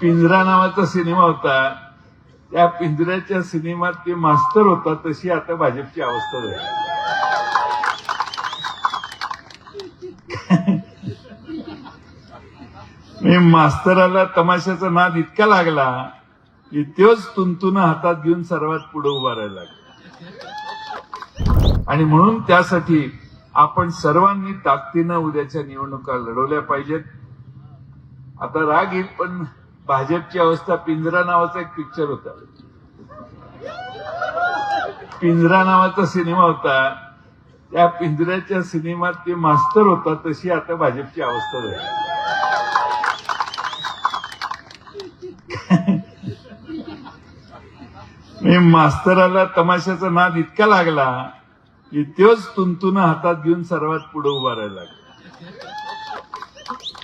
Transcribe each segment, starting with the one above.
पिंजरा नावाचा सिनेमा होता. त्या पिंजऱ्याच्या सिनेमात ते मास्तर होता तशी आता भाजपची अवस्था झाली. मी मास्तराला तमाशाचा नाद इतका लागला की तोच तुंतुन हातात घेऊन सर्वात पुढे उभा राहायला लागला आणि म्हणून त्यासाठी आपण सर्वांनी ताकदीनं उद्याच्या निवडणुका लढवल्या पाहिजेत. आता राग येईल पण भाजपची अवस्था पिंजरा नावाचा एक पिक्चर होता. पिंजरा नावाचा सिनेमा होता. त्या पिंजऱ्याच्या सिनेमात ते मास्तर होता तशी आता भाजपची अवस्था झाली. मी मास्तराला तमाशाचा नाद इतका लागला की तोच तुंतुन हातात घेऊन सर्वात पुढे उभा राहायला लागला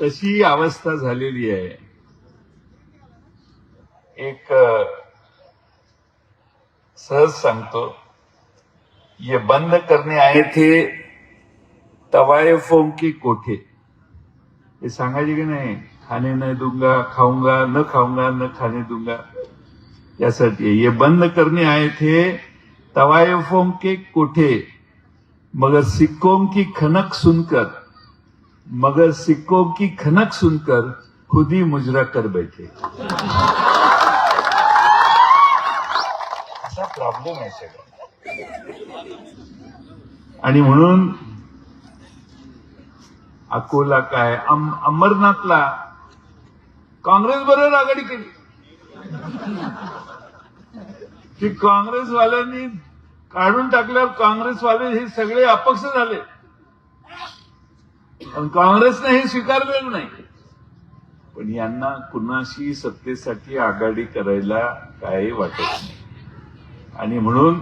तशी अवस्था झालेली आहे. एक सहज सांगतो. ये बंद करने आए थे तवायफों की कोठे? हे सांगायचे की नाही? खाने नाही दूंगा खाऊंगा न खाऊंगा न खाने दूंगा. यासाठी ये बंद करने आए थे तवायफों के कोठे? मगर सिक्कों की खनक सुनकर मगर सिक्कों की खनक सुनकर खुद ही मुजरा कर बैठे. असा प्रॉब्लेम आहे सगळं. आणि म्हणून अकोला काय अम, अमरनाथला काँग्रेस बरोबर आघाडी केली. की काँग्रेसवाल्यांनी काढून टाकल्यावर काँग्रेसवाले हे सगळे अपक्ष झाले. पण काँग्रेसने हे स्वीकारलेलं नाही. पण यांना कुणाशी सत्तेसाठी आघाडी करायला काही वाटत नाही. आणि म्हणून